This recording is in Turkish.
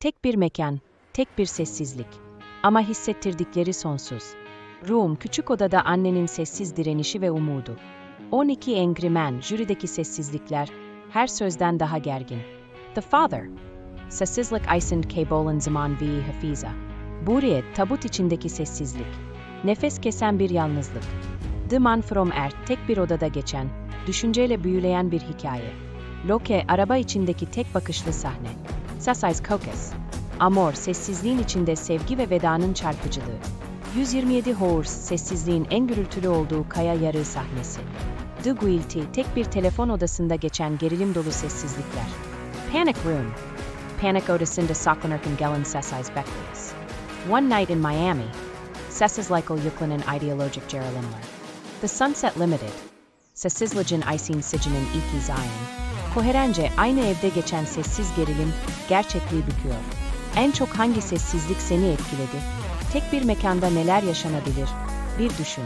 Tek bir mekan, tek bir sessizlik. Ama hissettirdikleri sonsuz. Room, küçük odada annenin sessiz direnişi ve umudu. 12 Angry Man, jürideki sessizlikler, her sözden daha gergin. The Father, Sessizlik Aysen Kaybolun Zaman Vi Hafiza. Buriyet, tabut içindeki sessizlik. Nefes kesen bir yalnızlık. The Man From Earth, tek bir odada geçen, düşünceyle büyüleyen bir hikaye. Loke, araba içindeki tek bakışlı sahne. Sasai's Kokes. Amor, sessizliğin içinde sevgi ve vedanın çarpıcılığı. 127 Horse, sessizliğin en gürültülü olduğu kaya yarığı sahnesi. The Guilty, tek bir telefon odasında geçen gerilim dolu sessizlikler. Panic Room, Panic odasında saklanırken gelen sessiz bekliyoruz. One Night in Miami, sessizlikle yüklenen ideolojik gerilimler. The Sunset Limited, sessizlicin Aysin Sicinin ilk izahının. Koherence aynı evde geçen sessiz gerilim gerçekliği büküyor. En çok hangi sessizlik seni etkiledi? Tek bir mekanda neler yaşanabilir? Bir düşün.